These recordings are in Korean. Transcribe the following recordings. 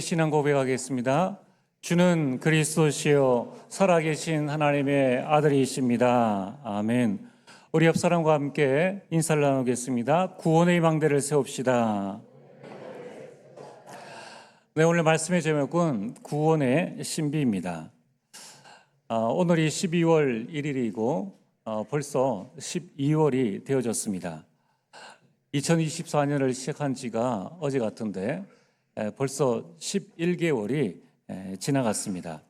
신앙 고백하겠습니다. 주는 그리스도시요 살아계신 하나님의 아들이십니다. 아멘. 우리 옆 사람과 함께 인사를 나누겠습니다. 구원의 망대를 세웁시다. 네, 오늘 말씀의 제목은 구원의 신비입니다. 아, 오늘이 12월 1일이고 어, 벌써 12월이 되어졌습니다. 2024년을 시작한 지가 어제 같은데 에, 벌써 11개월이 지나갔습니다.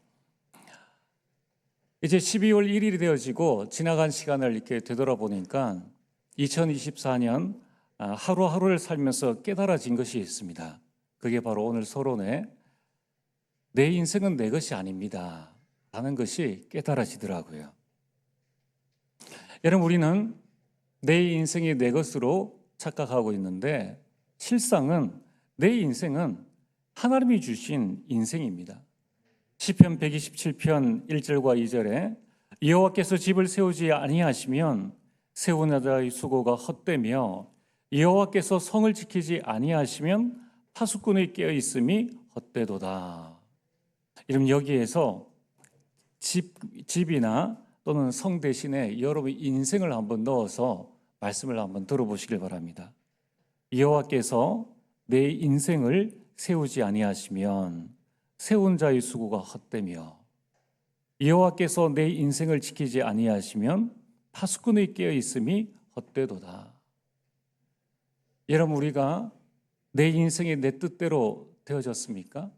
이제 12월 1일이 되어지고 지나간 시간을 이렇게 되돌아보니까 2024년 아, 하루하루를 살면서 깨달아진 것이 있습니다. 그게 바로 오늘 서론에 내 인생은 내 것이 아닙니다. 라는 것이 깨달아지더라고요. 여러분, 우리는 내 인생이 내 것으로 착각하고 있는데 실상은 내 인생은 하나님이 주신 인생입니다. 시편 127편 1절과 2절에 여호와께서 집을 세우지 아니하시면 세우는 자의 수고가 헛되며 여호와께서 성을 지키지 아니하시면 파수꾼의 깨어 있음이 헛되도다. 이름 여기에서 집 집이나 또는 성 대신에 여러분의 인생을 한번 넣어서 말씀을 한번 들어보시길 바랍니다. 여호와께서 내 인생을 세우지 아니하시면 세운 자의 수고가 헛되며 여호와께서 내 인생을 지키지 아니하시면 파수꾼의 깨어 있음이 헛되도다. 여러분 우리가 내 인생이 내 뜻대로 되어졌습니까?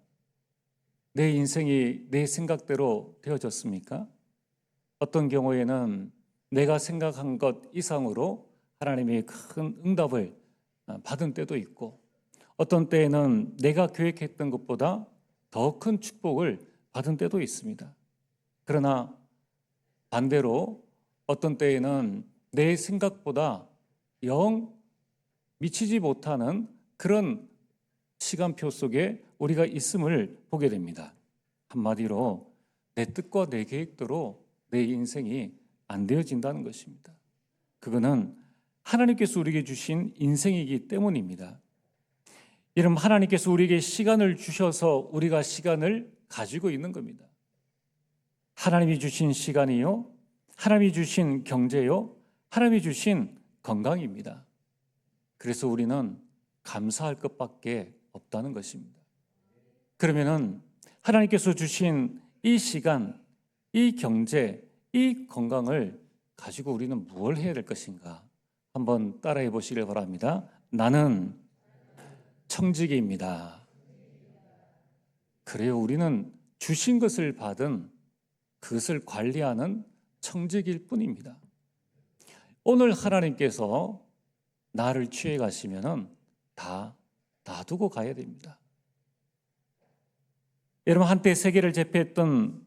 내 인생이 내 생각대로 되어졌습니까? 어떤 경우에는 내가 생각한 것 이상으로 하나님이 큰 응답을 받은 때도 있고 어떤 때에는 내가 계획했던 것보다 더 큰 축복을 받은 때도 있습니다. 그러나 반대로 어떤 때에는 내 생각보다 영 미치지 못하는 그런 시간표 속에 우리가 있음을 보게 됩니다. 한마디로 내 뜻과 내 계획대로 내 인생이 안 되어진다는 것입니다. 그거는 하나님께서 우리에게 주신 인생이기 때문입니다. 이름 하나님께서 우리에게 시간을 주셔서 우리가 시간을 가지고 있는 겁니다. 하나님이 주신 시간이요, 하나님이 주신 경제요, 하나님이 주신 건강입니다. 그래서 우리는 감사할 것밖에 없다는 것입니다. 그러면은 하나님께서 주신 이 시간, 이 경제, 이 건강을 가지고 우리는 무엇을 해야 될 것인가? 한번 따라해 보시길 바랍니다. 나는 청지기입니다. 그래요. 우리는 주신 것을 받은 그것을 관리하는 청지기일 뿐입니다. 오늘 하나님께서 나를 취해 가시면은 다 놔두고 가야 됩니다. 여러분 한때 세계를 제패했던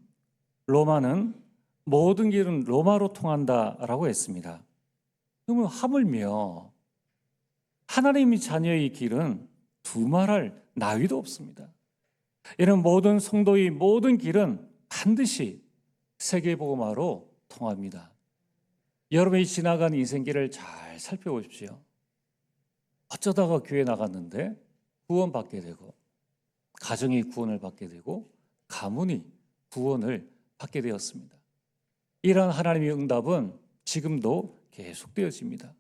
로마는 모든 길은 로마로 통한다라고 했습니다. 그러면 하물며 하나님의 자녀의 길은 두말할 나위도 없습니다. 이런 모든 성도의 모든 길은 반드시 세계복음화로 통합니다. 여러분이 지나간 인생길을 잘 살펴보십시오. 어쩌다가 교회 나갔는데 구원받게 되고 가정이 구원을 받게 되고 가문이 구원을 받게 되었습니다. 이러한 하나님의 응답은 지금도 계속되어집니다.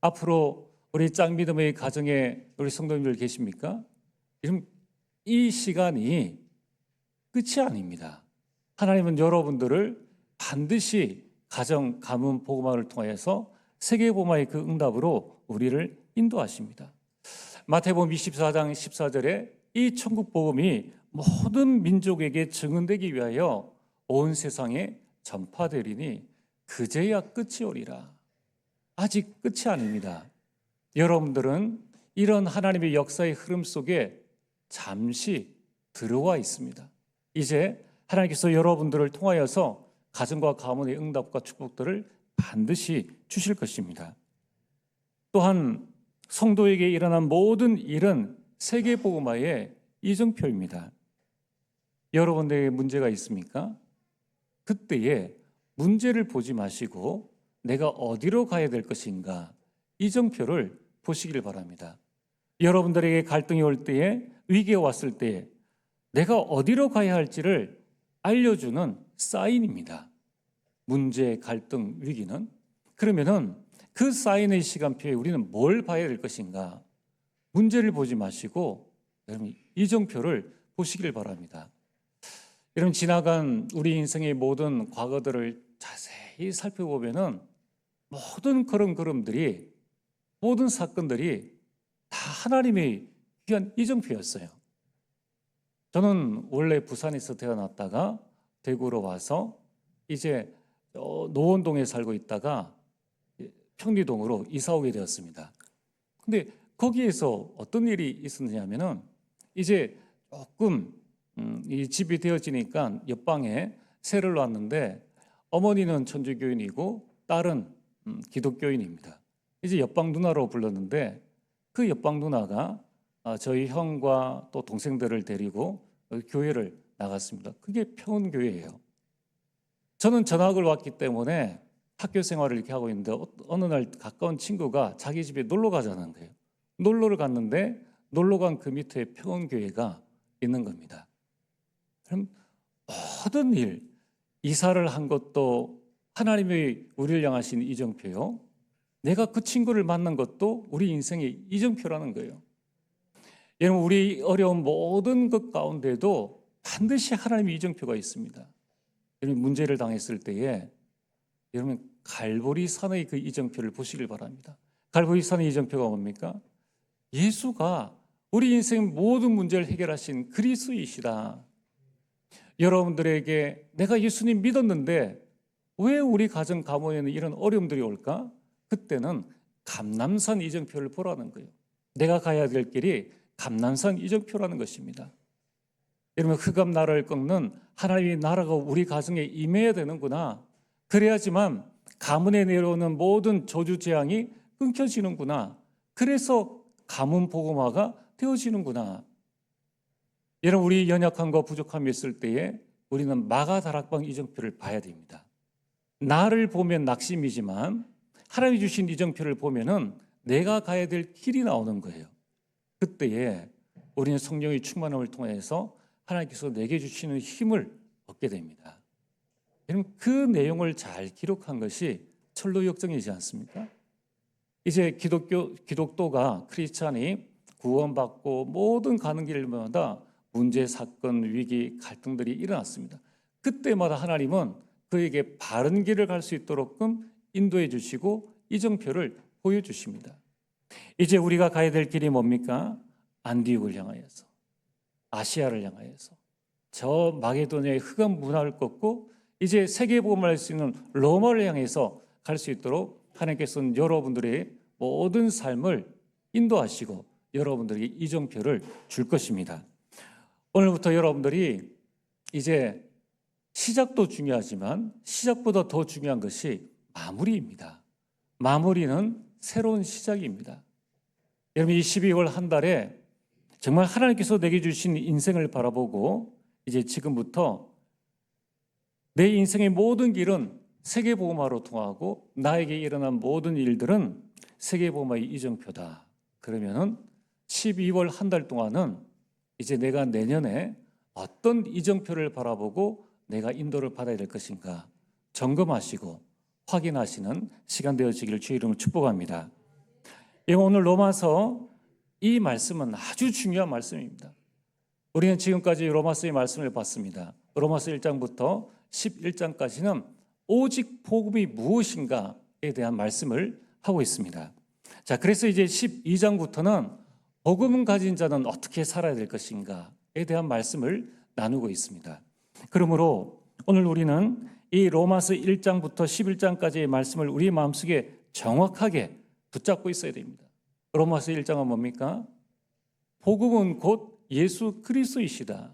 앞으로 우리 짱 믿음의 가정에 우리 성도님들 계십니까? 이 시간이 끝이 아닙니다. 하나님은 여러분들을 반드시 가정, 가문, 복음화를 통해서 세계 복음화의 그 응답으로 우리를 인도하십니다. 마태복음 24장 14절에 이 천국 복음이 모든 민족에게 증언되기 위하여 온 세상에 전파되리니 그제야 끝이 오리라. 아직 끝이 아닙니다. 여러분들은 이런 하나님의 역사의 흐름 속에 잠시 들어와 있습니다. 이제 하나님께서 여러분들을 통하여서 가정과 가문의 응답과 축복들을 반드시 주실 것입니다. 또한 성도에게 일어난 모든 일은 세계 복음화의 이정표입니다. 여러분들에게 문제가 있습니까? 그때에 문제를 보지 마시고 내가 어디로 가야 될 것인가 이정표를 보시길 바랍니다. 여러분들에게 갈등이 올 때에 위기가 왔을 때에 내가 어디로 가야 할지를 알려주는 사인입니다. 문제, 갈등, 위기는 그러면은 그 사인의 시간표에 우리는 뭘 봐야 될 것인가? 문제를 보지 마시고 여러분 이정표를 보시길 바랍니다. 여러분 지나간 우리 인생의 모든 과거들을 자세히 살펴보면은 모든 그런 걸음들이 모든 사건들이 다 하나님의 귀한 이정표였어요. 저는 원래 부산에서 태어났다가 대구로 와서 이제 어, 노원동에 살고 있다가 평리동으로 이사 오게 되었습니다. 근데 거기에서 어떤 일이 있었냐면은 이제 조금 음, 이 집이 되어지니까 옆방에 새를 놨는데 어머니는 천주교인이고 딸은 음, 기독교인입니다. 이제 옆방 누나로 불렀는데 그 옆방 누나가 아, 저희 형과 또 동생들을 데리고 교회를 나갔습니다. 그게 평은교회예요. 저는 전학을 왔기 때문에 학교 생활을 이렇게 하고 있는데 어- 어느 날 가까운 친구가 자기 집에 놀러 가자는 거예요. 놀러를 갔는데 놀러 간 그 밑에 평원교회가 있는 겁니다. 그럼 모든 일, 이사를 한 것도 하나님의 우리를 향하신 이정표요. 내가 그 친구를 만난 것도 우리 인생의 이정표라는 거예요. 여러분 우리 어려운 모든 것 가운데도 반드시 하나님의 이정표가 있습니다. 여러분 문제를 당했을 때에 여러분 갈보리 산의 그 이정표를 보시길 바랍니다. 갈보리 산의 이정표가 뭡니까? 예수가 우리 인생 모든 문제를 해결하신 그리스이시다. 여러분들에게 내가 예수님 믿었는데 왜 우리 가정 가문에는 이런 어려움들이 올까? 그때는 감남산 이정표를 보라는 거예요. 내가 가야 될 길이 감남산 이정표라는 것입니다. 여러분 흑암 나라를 꺾는 하나님의 나라가 우리 가정에 임해야 되는구나. 그래야지만 가문에 내려오는 모든 저주 재앙이 끊겨지는구나. 그래서 가문 복음화가 되어지는구나. 여러분 우리 연약함과 부족함이 있을 때에 우리는 마가 다락방 이정표를 봐야 됩니다. 나를 보면 낙심이지만 하나님이 주신 이정표를 보면은 내가 가야 될 길이 나오는 거예요. 그때에 우리는 성령의 충만함을 통해서 하나님께서 내게 주시는 힘을 얻게 됩니다. 여러분 그 내용을 잘 기록한 것이 철로 역정이지 않습니까? 이제 기독교 기독도가 크리스찬이 구원받고 모든 가는 길마다 문제, 사건, 위기, 갈등들이 일어났습니다. 그때마다 하나님은 그에게 바른 길을 갈 수 있도록끔 인도해 주시고 이정표를 보여 주십니다. 이제 우리가 가야 될 길이 뭡니까? 안디옥을 향하여서 아시아를 향하여서 저 마게도니아의 흑암 문화를 꺾고 이제 세계 복음을 할 수 있는 로마를 향해서 갈 수 있도록 하나님께서는 여러분들의 모든 삶을 인도하시고 여러분들에게 이정표를 줄 것입니다. 오늘부터 여러분들이 이제 시작도 중요하지만 시작보다 더 중요한 것이 마무리입니다. 마무리는 새로운 시작입니다. 여러분 이 12월 한 달에 정말 하나님께서 내게 주신 인생을 바라보고 이제 지금부터 내 인생의 모든 길은 세계보험화로 통하고 나에게 일어난 모든 일들은 세계보험화의 이정표다. 그러면은 12월 한 달 동안은 이제 내가 내년에 어떤 이정표를 바라보고 내가 인도를 받아야 될 것인가 점검하시고 확인하시는 시간 되어지기를 주의 이름으로 축복합니다. 예, 오늘 로마서 이 말씀은 아주 중요한 말씀입니다. 우리는 지금까지 로마서의 말씀을 봤습니다. 로마서 1장부터 11장까지는 오직 복음이 무엇인가에 대한 말씀을 하고 있습니다. 자, 그래서 이제 12장부터는 복음을 가진 자는 어떻게 살아야 될 것인가에 대한 말씀을 나누고 있습니다. 그러므로 오늘 우리는 이 로마서 1장부터 11장까지의 말씀을 우리 마음속에 정확하게 붙잡고 있어야 됩니다. 로마서 1장은 뭡니까? 복음은 곧 예수 그리스도이시다.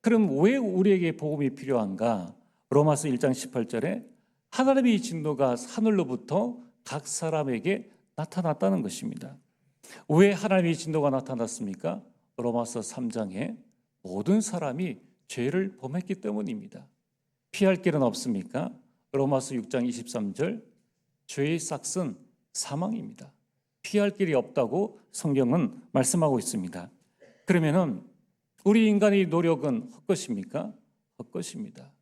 그럼 왜 우리에게 복음이 필요한가? 로마서 1장 18절에 하나님의 진노가 하늘로부터 각 사람에게 나타났다는 것입니다. 왜 하나님의 진노가 나타났습니까? 로마서 3장에 모든 사람이 죄를 범했기 때문입니다. 피할 길은 없습니까? 로마서 6장 23절 죄의 싹은 사망입니다. 피할 길이 없다고 성경은 말씀하고 있습니다. 그러면은 우리 인간의 노력은 헛것입니까? 헛것입니다.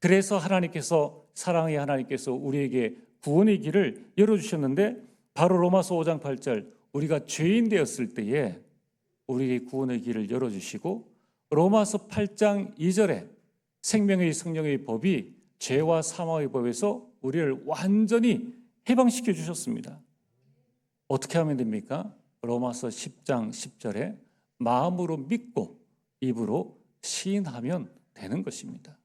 그래서 하나님께서 사랑의 하나님께서 우리에게 구원의 길을 열어 주셨는데 바로 로마서 5장 8절 우리가 죄인 되었을 때에 우리에게 구원의 길을 열어 주시고 로마서 8장 2절에 생명의 성령의 법이 죄와 사망의 법에서 우리를 완전히 해방시켜 주셨습니다. 어떻게 하면 됩니까? 로마서 10장 10절에 마음으로 믿고 입으로 시인하면 되는 것입니다.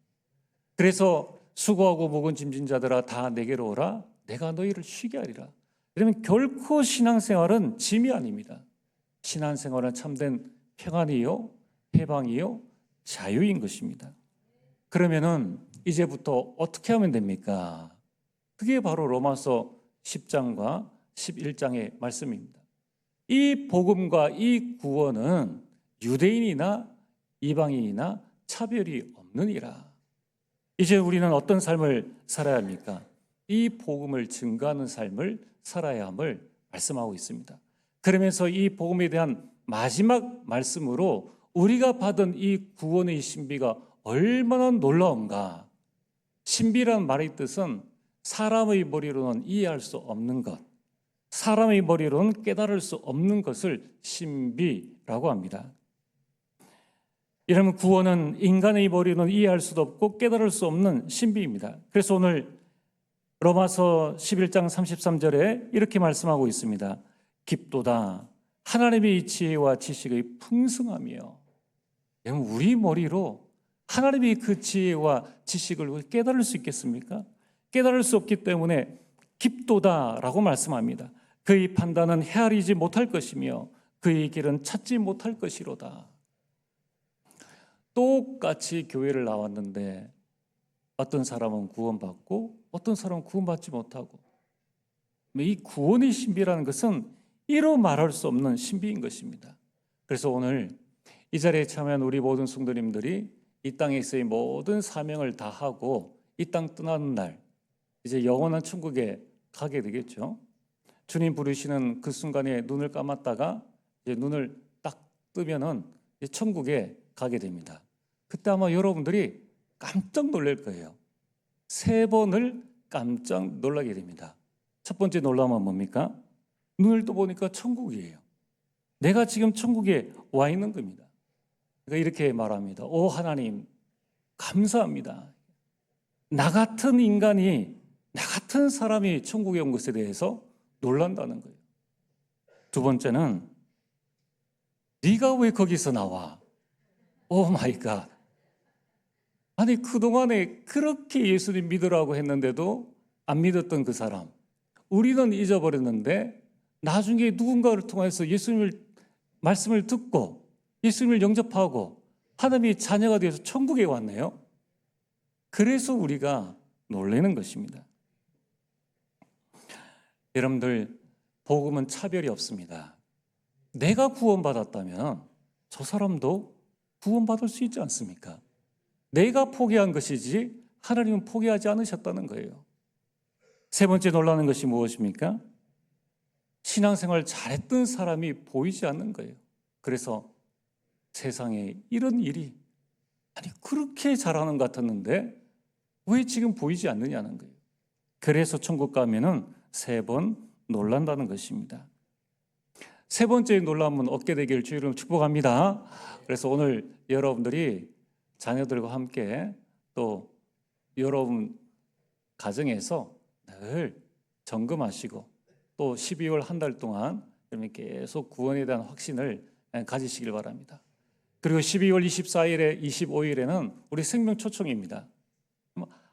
그래서 수고하고 목은 짐진 자들아 다 내게로 오라 내가 너희를 쉬게 하리라. 그러면 결코 신앙생활은 짐이 아닙니다. 신앙생활은 참된 평안이요, 해방이요, 자유인 것입니다. 그러면은 이제부터 어떻게 하면 됩니까? 그게 바로 로마서 10장과 11장의 말씀입니다. 이 복음과 이 구원은 유대인이나 이방인이나 차별이 없느니라. 이제 우리는 어떤 삶을 살아야 합니까? 이 복음을 증거하는 삶을 살아야 함을 말씀하고 있습니다. 그러면서 이 복음에 대한 마지막 말씀으로 우리가 받은 이 구원의 신비가 얼마나 놀라운가. 신비란 말의 뜻은 사람의 머리로는 이해할 수 없는 것, 사람의 머리로는 깨달을 수 없는 것을 신비라고 합니다. 이러면 구원은 인간의 머리로는 이해할 수도 없고 깨달을 수 없는 신비입니다. 그래서 오늘 로마서 11장 33절에 이렇게 말씀하고 있습니다. 깊도다 하나님의 지혜와 지식의 풍성함이요. 우리 머리로 하나님의 그 지혜와 지식을 깨달을 수 있겠습니까? 깨달을 수 없기 때문에 깊도다라고 말씀합니다. 그의 판단은 헤아리지 못할 것이며 그의 길은 찾지 못할 것이로다. 똑같이 교회를 나왔는데 어떤 사람은 구원받고 어떤 사람은 구원받지 못하고 이 구원의 신비라는 것은 이로 말할 수 없는 신비인 것입니다. 그래서 오늘 이 자리에 참여한 우리 모든 성도님들이 이 땅에서의 모든 사명을 다하고 이 땅 떠나는 날 이제 영원한 천국에 가게 되겠죠. 주님 부르시는 그 순간에 눈을 감았다가 이제 눈을 딱 뜨면은 천국에 가게 됩니다. 그때 아마 여러분들이 깜짝 놀랄 거예요. 세 번을 깜짝 놀라게 됩니다. 첫 번째 놀라면 뭡니까? 눈을 떠 보니까 천국이에요. 내가 지금 천국에 와 있는 겁니다. 그러니까 이렇게 말합니다. 오 하나님 감사합니다. 나 같은 인간이 나 같은 사람이 천국에 온 것에 대해서 놀란다는 거예요. 두 번째는 네가 왜 거기서 나와? 오 마이 갓. 아니 그동안에 그렇게 예수님 믿으라고 했는데도 안 믿었던 그 사람. 우리는 잊어버렸는데 나중에 누군가를 통해서 예수님을 말씀을 듣고 예수님을 영접하고 하나님의 자녀가 되어서 천국에 왔네요. 그래서 우리가 놀라는 것입니다. 여러분들 복음은 차별이 없습니다. 내가 구원받았다면 저 사람도 구원받을 수 있지 않습니까? 내가 포기한 것이지 하나님은 포기하지 않으셨다는 거예요. 세 번째 놀라는 것이 무엇입니까? 신앙생활 잘했던 사람이 보이지 않는 거예요. 그래서 세상에 이런 일이 아니 그렇게 잘하는 것 같았는데 왜 지금 보이지 않느냐는 거예요. 그래서 천국 가면은 세 번 놀란다는 것입니다. 세 번째 놀람은 얻게 되기를 주의 이름 축복합니다. 그래서 오늘 여러분들이 자녀들과 함께 또 여러분 가정에서 늘 점검하시고 또 12월 한 달 동안 계속 구원에 대한 확신을 가지시길 바랍니다. 그리고 12월 24일에 25일에는 우리 생명 초청입니다.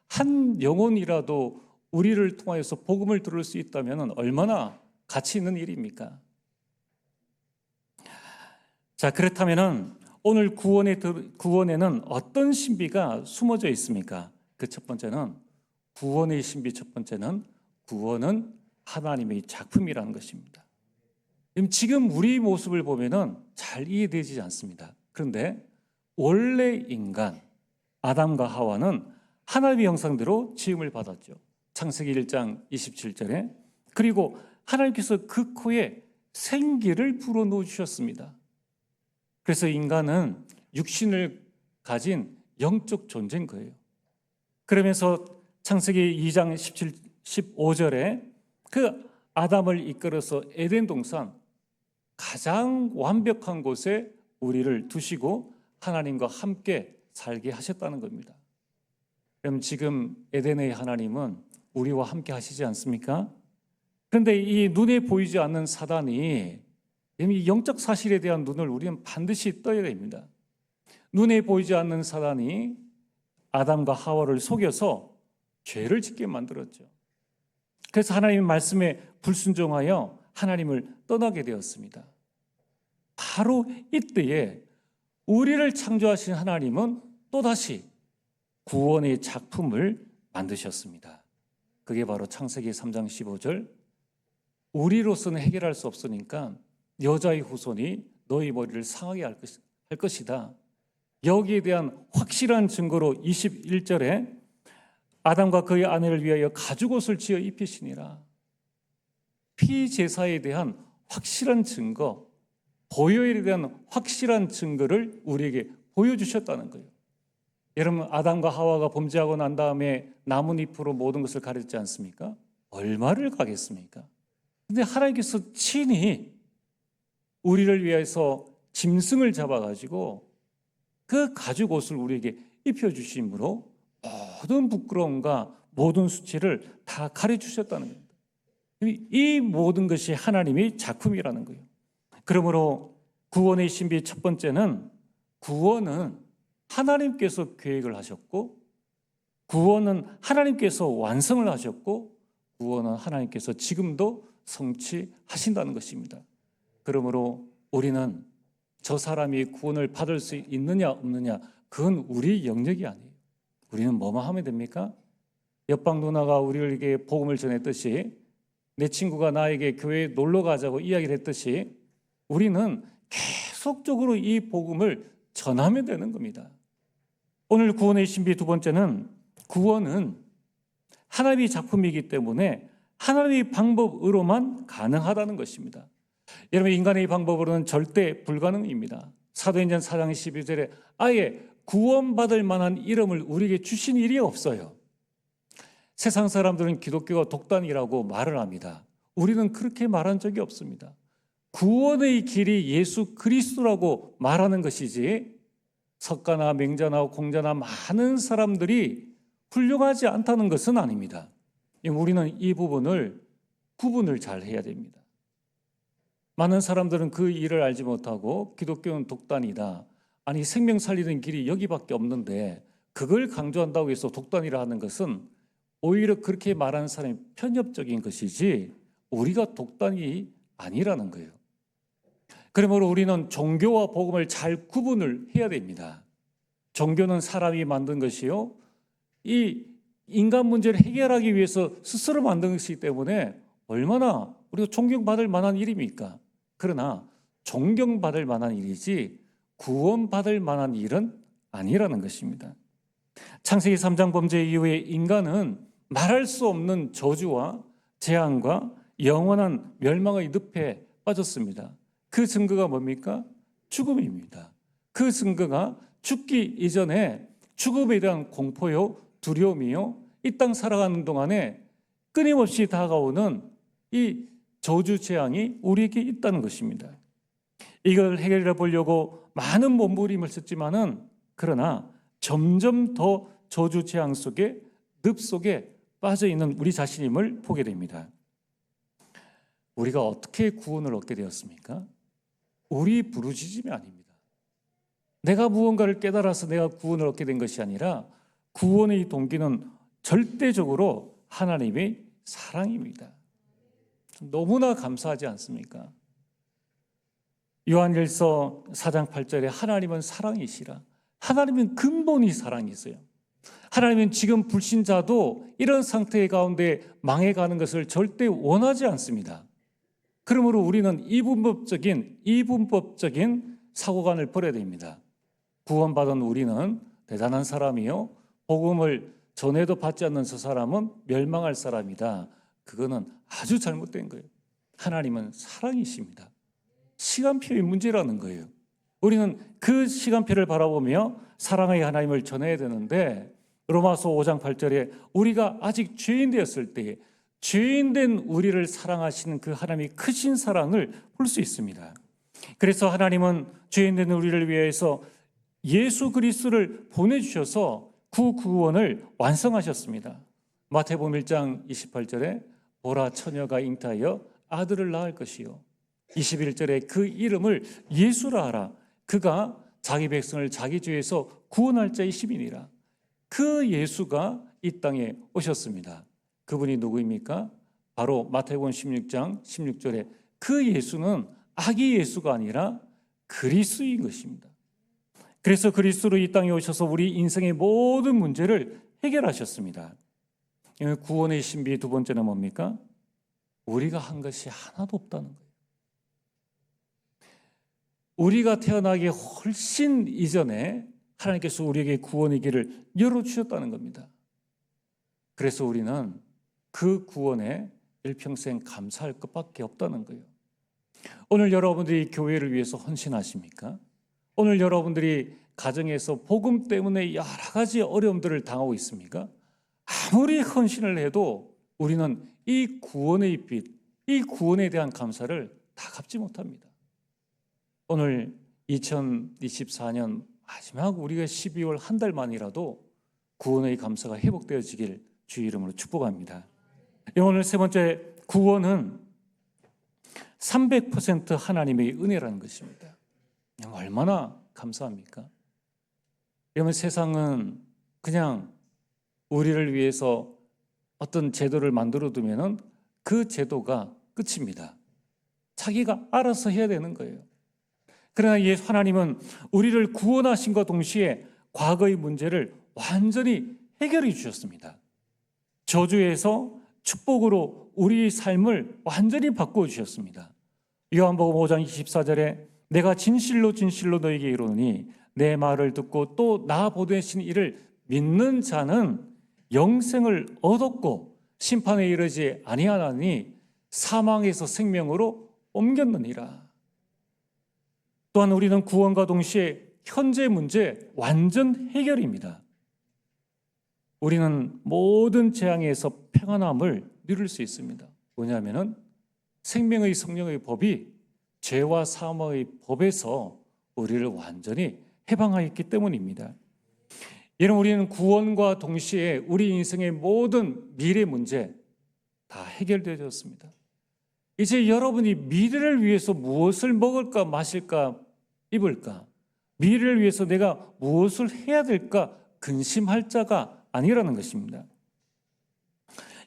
한 영혼이라도 우리를 통하여서 복음을 들을 수 있다면 얼마나 가치 있는 일입니까? 자, 그렇다면은 오늘 구원에 구원에는 어떤 신비가 숨어져 있습니까? 그 첫 번째는 구원의 신비 첫 번째는 구원은 하나님의 작품이라는 것입니다. 지금 우리 모습을 보면은 잘 이해되지 않습니다. 그런데 원래 인간 아담과 하와는 하나님의 형상대로 지음을 받았죠. 창세기 1장 27절에 그리고 하나님께서 그 코에 생기를 불어넣어 주셨습니다. 그래서 인간은 육신을 가진 영적 존재인 거예요. 그러면서 창세기 2장 17, 15절에 그 아담을 이끌어서 에덴 동산 가장 완벽한 곳에 우리를 두시고 하나님과 함께 살게 하셨다는 겁니다. 그럼 지금 에덴의 하나님은 우리와 함께 하시지 않습니까? 그런데 이 눈에 보이지 않는 사단이 이 영적 사실에 대한 눈을 우리는 반드시 떠야 됩니다. 눈에 보이지 않는 사단이 아담과 하와를 속여서 죄를 짓게 만들었죠. 그래서 하나님의 말씀에 불순종하여 하나님을 떠나게 되었습니다. 바로 이때에 우리를 창조하신 하나님은 또다시 구원의 작품을 만드셨습니다. 그게 바로 창세기 3장 15절 우리로서는 해결할 수 없으니까 여자의 후손이 너희 머리를 상하게 할, 것이다. 여기에 대한 확실한 증거로 21절에 아담과 그의 아내를 위하여 가죽옷을 지어 입히시니라. 피제사에 대한 확실한 증거, 보혈에 대한 확실한 증거를 우리에게 보여주셨다는 거예요. 여러분 아담과 하와가 범죄하고 난 다음에 나뭇잎으로 모든 것을 가렸지 않습니까? 얼마를 가겠습니까? 근데 하나님께서 친히 우리를 위해서 짐승을 잡아가지고 그 가죽 옷을 우리에게 입혀주심으로 모든 부끄러움과 모든 수치를 다 가려주셨다는 겁니다. 이 모든 것이 하나님의 작품이라는 거예요. 그러므로 구원의 신비 첫 번째는 구원은 하나님께서 계획을 하셨고 구원은 하나님께서 완성을 하셨고 구원은 하나님께서 지금도 성취하신다는 것입니다. 그러므로 우리는 저 사람이 구원을 받을 수 있느냐 없느냐 그건 우리 영역이 아니에요. 우리는 뭐만 하면 됩니까? 옆방 누나가 우리에게 복음을 전했듯이 내 친구가 나에게 교회에 놀러 가자고 이야기를 했듯이 우리는 계속적으로 이 복음을 전하면 되는 겁니다. 오늘 구원의 신비 두 번째는 구원은 하나님의 작품이기 때문에 하나님의 방법으로만 가능하다는 것입니다. 여러분 인간의 방법으로는 절대 불가능입니다. 사도행전 4장 12절에 아예 구원받을 만한 이름을 우리에게 주신 일이 없어요. 세상 사람들은 기독교가 독단이라고 말을 합니다. 우리는 그렇게 말한 적이 없습니다. 구원의 길이 예수 그리스도라고 말하는 것이지 석가나 맹자나 공자나 많은 사람들이 훌륭하지 않다는 것은 아닙니다. 우리는 이 부분을 구분을 잘 해야 됩니다. 많은 사람들은 그 일을 알지 못하고 기독교는 독단이다. 아니 생명 살리는 길이 여기밖에 없는데 그걸 강조한다고 해서 독단이라 하는 것은 오히려 그렇게 말하는 사람이 편협적인 것이지 우리가 독단이 아니라는 거예요. 그러므로 우리는 종교와 복음을 잘 구분을 해야 됩니다. 종교는 사람이 만든 것이요. 이 인간 문제를 해결하기 위해서 스스로 만든 것이기 때문에 얼마나 우리가 존경받을 만한 일입니까? 그러나 존경받을 만한 일이지 구원받을 만한 일은 아니라는 것입니다. 창세기 3장 범죄 이후에 인간은 말할 수 없는 저주와 재앙과 영원한 멸망의 늪에 빠졌습니다. 그 증거가 뭡니까? 죽음입니다. 그 증거가 죽기 이전에 죽음에 대한 공포요, 두려움이요, 이 땅 살아가는 동안에 끊임없이 다가오는 이 저주 재앙이 우리에게 있다는 것입니다. 이걸 해결해 보려고 많은 몸부림을 썼지만은 그러나 점점 더 저주 재앙 속에 늪 속에 빠져 있는 우리 자신임을 보게 됩니다. 우리가 어떻게 구원을 얻게 되었습니까? 우리 부르짖음이 아닙니다. 내가 무언가를 깨달아서 내가 구원을 얻게 된 것이 아니라 구원의 동기는 절대적으로 하나님의 사랑입니다. 너무나 감사하지 않습니까? 요한일서 4장 8절에 하나님은 사랑이시라. 하나님은 근본이 사랑이세요. 하나님은 지금 불신자도 이런 상태 가운데 망해가는 것을 절대 원하지 않습니다. 그러므로 우리는 이분법적인 이분법적인 사고관을 버려야 됩니다. 구원받은 우리는 대단한 사람이요. 복음을 전해도 받지 않는 저 사람은 멸망할 사람이다. 그거는 아주 잘못된 거예요. 하나님은 사랑이십니다. 시간표의 문제라는 거예요. 우리는 그 시간표를 바라보며 사랑의 하나님을 전해야 되는데 로마서 5장 8절에 우리가 아직 죄인 되었을 때 죄인 된 우리를 사랑하시는 그 하나님의 크신 사랑을 볼 수 있습니다. 그래서 하나님은 죄인 된 우리를 위해서 예수 그리스도를 보내주셔서 구 구원을 완성하셨습니다. 마태복음 1장 28절에 보라 처녀가 잉타하여 아들을 낳을 것이요 21절에 그 이름을 예수라 하라 그가 자기 백성을 자기 죄에서 구원할 자의 시민이라 그 예수가 이 땅에 오셨습니다. 그분이 누구입니까? 바로 마태복음 16장 16절에 그 예수는 아기 예수가 아니라 그리스도인 것입니다. 그래서 그리스도로 이 땅에 오셔서 우리 인생의 모든 문제를 해결하셨습니다. 구원의 신비 두 번째는 뭡니까? 우리가 한 것이 하나도 없다는 거예요. 우리가 태어나기 훨씬 이전에 하나님께서 우리에게 구원의 길을 열어주셨다는 겁니다. 그래서 우리는 그 구원에 일평생 감사할 것밖에 없다는 거예요. 오늘 여러분들이 교회를 위해서 헌신하십니까? 오늘 여러분들이 가정에서 복음 때문에 여러 가지 어려움들을 당하고 있습니까? 아무리 헌신을 해도 우리는 이 구원의 빛, 이 구원에 대한 감사를 다 갚지 못합니다. 오늘 2024년 마지막 우리가 12월 한 달 만이라도 구원의 감사가 회복되어지길 주 이름으로 축복합니다. 오늘 세 번째 구원은 300% 하나님의 은혜라는 것입니다. 얼마나 감사합니까? 여러분 세상은 그냥 우리를 위해서 어떤 제도를 만들어 두면은 그 제도가 끝입니다. 자기가 알아서 해야 되는 거예요. 그러나 예 하나님은 우리를 구원하신과 동시에 과거의 문제를 완전히 해결해 주셨습니다. 저주에서 축복으로 우리 삶을 완전히 바꾸어 주셨습니다. 요한복음 5장 24절에 내가 진실로 진실로 너에게 이르노니 내 말을 듣고 또 나 보내신 이를 믿는 자는 영생을 얻었고 심판에 이르지 아니하나니 사망에서 생명으로 옮겼느니라. 또한 우리는 구원과 동시에 현재 문제 완전 해결입니다. 우리는 모든 재앙에서 평안함을 누릴 수 있습니다. 뭐냐면은 생명의 성령의 법이 죄와 사망의 법에서 우리를 완전히 해방하였기 때문입니다. 여러분 우리는 구원과 동시에 우리 인생의 모든 미래 문제 다 해결되었습니다. 이제 여러분이 미래를 위해서 무엇을 먹을까 마실까 입을까 미래를 위해서 내가 무엇을 해야 될까 근심할 자가 아니라는 것입니다.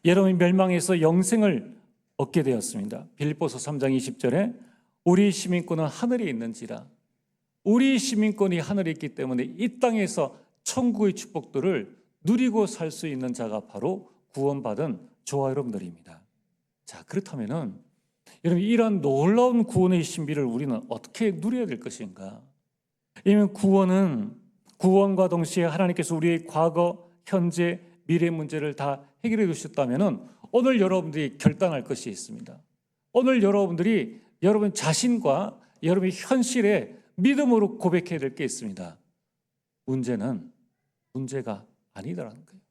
여러분이 멸망해서 영생을 얻게 되었습니다. 빌립보서 3장 20절에 우리 시민권은 하늘에 있는지라 우리 시민권이 하늘에 있기 때문에 이 땅에서 천국의 축복들을 누리고 살 수 있는 자가 바로 구원받은 저와 여러분들입니다. 자, 그렇다면은 여러분 이러한 놀라운 구원의 신비를 우리는 어떻게 누려야 될 것인가? 이면 구원은 구원과 동시에 하나님께서 우리의 과거, 현재, 미래 문제를 다 해결해 주셨다면은 오늘 여러분들이 결단할 것이 있습니다. 오늘 여러분들이 여러분 자신과 여러분의 현실에 믿음으로 고백해야 될 게 있습니다. 문제는 문제가 아니다라는 거예요.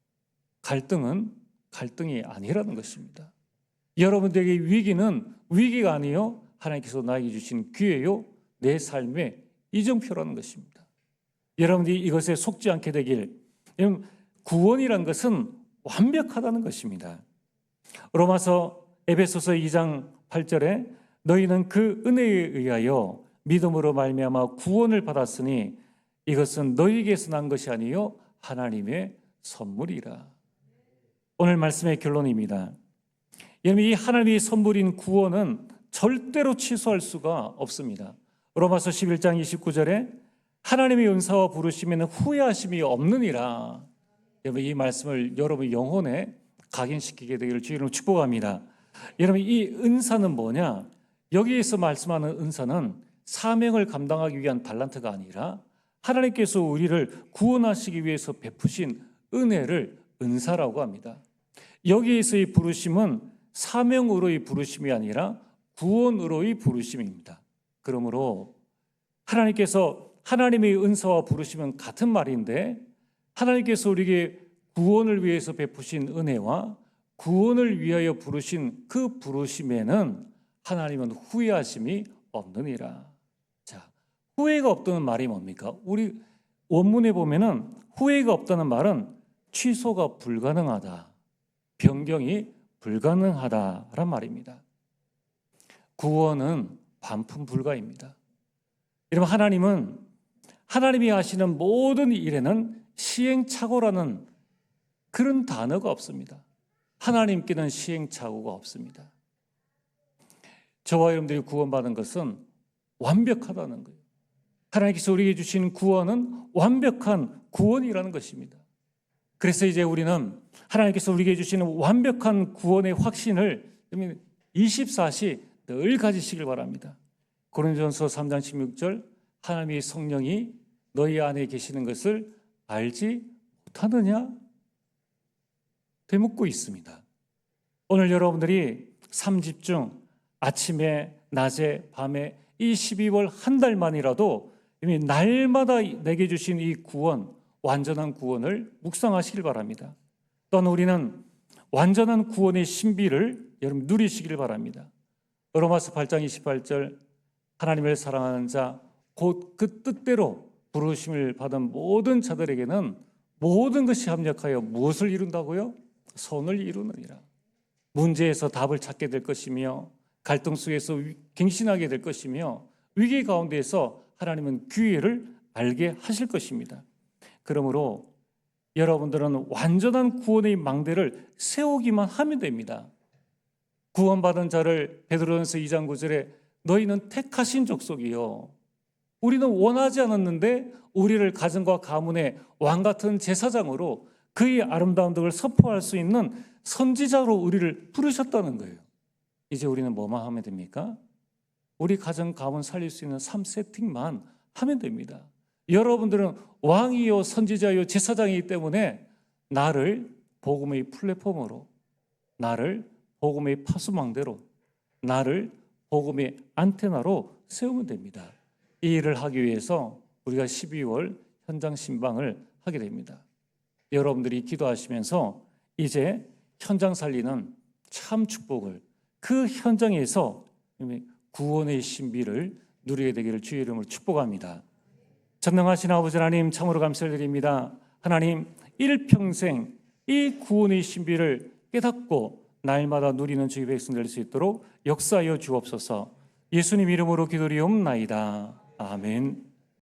갈등은 갈등이 아니라는 것입니다. 여러분들에게 위기는 위기가 아니요 하나님께서 나에게 주신 기회요 내 삶의 이정표라는 것입니다. 여러분들이 이것에 속지 않게 되길 구원이란 것은 완벽하다는 것입니다. 로마서 에베소서 2장 8절에 너희는 그 은혜에 의하여 믿음으로 말미암아 구원을 받았으니 이것은 너희에게서 난 것이 아니요 하나님의 선물이라. 오늘 말씀의 결론입니다. 여러분 이 하나님의 선물인 구원은 절대로 취소할 수가 없습니다. 로마서 11장 29절에 하나님의 은사와 부르심에는 후회하심이 없느니라. 여러분 이 말씀을 여러분 영혼에 각인시키게 되기를 주의로 축복합니다. 여러분 이 은사는 뭐냐? 여기에서 말씀하는 은사는 사명을 감당하기 위한 달란트가 아니라 하나님께서 우리를 구원하시기 위해서 베푸신 은혜를 은사라고 합니다. 여기에서의 부르심은 사명으로의 부르심이 아니라 구원으로의 부르심입니다. 그러므로 하나님께서 하나님의 은사와 부르시면 같은 말인데 하나님께서 우리에게 구원을 위해서 베푸신 은혜와 구원을 위하여 부르신 그 부르심에는 하나님은 후회하심이 없느니라. 자, 후회가 없다는 말이 뭡니까? 우리 원문에 보면은 후회가 없다는 말은 취소가 불가능하다. 변경이 불가능하다란 말입니다. 구원은 반품 불가입니다. 여러분 하나님은 하나님이 하시는 모든 일에는 시행착오라는 그런 단어가 없습니다. 하나님께는 시행착오가 없습니다. 저와 여러분들이 구원받은 것은 완벽하다는 거예요. 하나님께서 우리에게 주신 구원은 완벽한 구원이라는 것입니다. 그래서 이제 우리는 하나님께서 우리에게 주시는 완벽한 구원의 확신을 24시 늘 가지시길 바랍니다. 고린도전서 3장 16절 하나님의 성령이 너희 안에 계시는 것을 알지 못하느냐? 되묻고 있습니다. 오늘 여러분들이 삼집중 아침에 낮에 밤에 이 12월 한 달만이라도 이미 날마다 내게 주신 이 구원 완전한 구원을 묵상하시길 바랍니다. 또한 우리는 완전한 구원의 신비를 여러분 누리시길 바랍니다. 로마서 8장 28절 하나님을 사랑하는 자 곧 그 뜻대로 부르심을 받은 모든 자들에게는 모든 것이 합력하여 무엇을 이룬다고요? 선을 이루느니라. 문제에서 답을 찾게 될 것이며 갈등 속에서 위- 갱신하게 될 것이며 위기 가운데에서 하나님은 기회를 알게 하실 것입니다. 그러므로 여러분들은 완전한 구원의 망대를 세우기만 하면 됩니다. 구원받은 자를 베드로전서 2장 9절에 너희는 택하신 족속이요 우리는 원하지 않았는데 우리를 가정과 가문의 왕 같은 제사장으로 그의 아름다운 덕을 선포할 수 있는 선지자로 우리를 부르셨다는 거예요. 이제 우리는 뭐만 하면 됩니까? 우리 가정 가문 살릴 수 있는 삶 세팅만 하면 됩니다. 여러분들은 왕이요 선지자요 제사장이기 때문에 나를 복음의 플랫폼으로 나를 복음의 파수망대로 나를 복음의 안테나로 세우면 됩니다. 이 일을 하기 위해서 우리가 12월 현장 신방을 하게 됩니다. 여러분들이 기도하시면서 이제 현장 살리는 참 축복을 그 현장에서 구원의 신비를 누리게 되기를 주의 이름으로 축복합니다. 전능하신 아버지 하나님 참으로 감사를 드립니다. 하나님 일평생 이 구원의 신비를 깨닫고 날마다 누리는 주의 백성 될 수 있도록 역사하여 주옵소서. 예수님 이름으로 기도리옵나이다. 아멘.